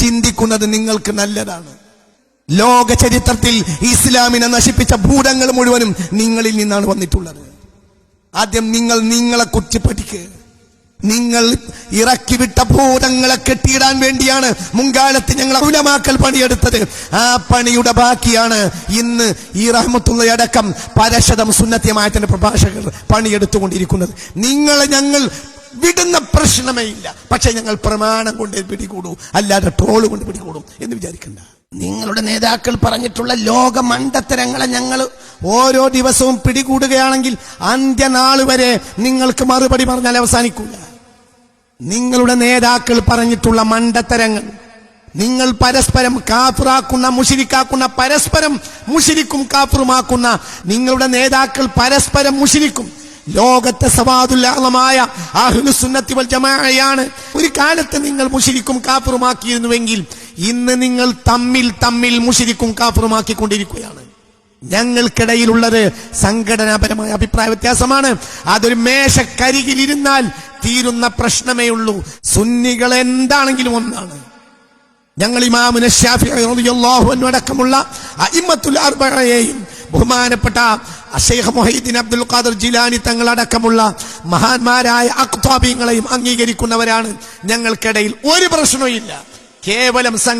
ചിന്തിക്കുന്നത് നിങ്ങൾക്ക് നല്ലതാണ്. ലോക ചരിത്രത്തിൽ ഇസ്ലാമിനെ നശിപ്പിച്ച ഭൂതങ്ങൾ മുഴുവനും നിങ്ങളിൽ നിന്നാണ് വന്നിട്ടുള്ളത്. ആദ്യം നിങ്ങൾ നിങ്ങളെ കുറിച്ച് പഠിക്കുക നിങ്ങൾ ഇറക്കി വിട്ട ഭൂതങ്ങളെ കെട്ടിയിടാൻ വേണ്ടിയാണ് മുൻകാലത്ത് ഞങ്ങൾ ഉലമാക്കൽ പണിയെടുത്തത്. ആ പണിയുടെ ബാക്കിയാണ് ഇന്ന് ഈ റഹ്മത്തുള്ളയടക്കം പരശതം സുന്നത്യമായത്തിന്റെ പ്രഭാഷകർ പണിയെടുത്തുകൊണ്ടിരിക്കുന്നത്. നിങ്ങളെ ഞങ്ങൾ വിടുന്ന പ്രശ്നമേ ഇല്ല. പക്ഷെ ഞങ്ങൾ പ്രമാണം കൊണ്ട് പിടികൂടും. അല്ലാതെ ട്രോൾ കൊണ്ട് പിടികൂടും എന്ന് വിചാരിക്കണ്ട. നിങ്ങളുടെ നേതാക്കൾ പറഞ്ഞിട്ടുള്ള ലോക മണ്ടത്തരങ്ങളെ ഞങ്ങൾ ഓരോ ദിവസവും പിടികൂടുകയാണെങ്കിൽ അന്ത്യനാൾ വരെ നിങ്ങൾക്ക് മറുപടി പറഞ്ഞാൽ അവസാനിക്കൂല. നിങ്ങളുടെ നേതാക്കൾ പറഞ്ഞിട്ടുള്ള മണ്ടത്തരങ്ങൾ നിങ്ങൾ പരസ്പരം കാഫിറാക്കുന്ന മുഷിരിക്കാക്കുന്ന പരസ്പരം മുഷിരിക്കും കാഫിറുമാക്കുന്ന നിങ്ങളുടെ നേതാക്കൾ പരസ്പരം മുഷിരിക്കും. ലോകത്തെ സവാദുല്ലാളമായ അഹ്ലുസുന്നത്തി വൽ ജമാഅയാണ്. ഒരു കാലത്ത് നിങ്ങൾ മുഷിരിക്കും കാപ്പുറമാക്കിയിരുന്നുവെങ്കിൽ ഇന്ന് നിങ്ങൾ തമ്മിൽ തമ്മിൽ മുഷിരിക്കും കാപ്പുറമാക്കിക്കൊണ്ടിരിക്കുകയാണ് ഞങ്ങൾക്കിടയിലുള്ളത് സംഘടനാപരമായ അഭിപ്രായ വ്യത്യാസമാണ്. അതൊരു മേശക്കരികിലിരുന്നാൽ തീരുന്ന പ്രശ്നമേ ഉള്ളൂ. സുന്നികൾ എന്താണെങ്കിലും ഒന്നാണ്. ഞങ്ങൾ ഇമാമുന അടക്കമുള്ള അഇമ്മത്തുൽ അർബഅയെയും ബഹുമാനപ്പെട്ട അഷേഖ് മൊഹീദ്ദീൻ അബ്ദുൽ ഖാദർ ജിലാനി തങ്ങളടക്കമുള്ള മഹാന്മാരായ അക്താബീങ്ങളെയും അംഗീകരിക്കുന്നവരാണ്. ഞങ്ങൾക്കിടയിൽ ഒരു പ്രശ്നവും കേവലം സംഘ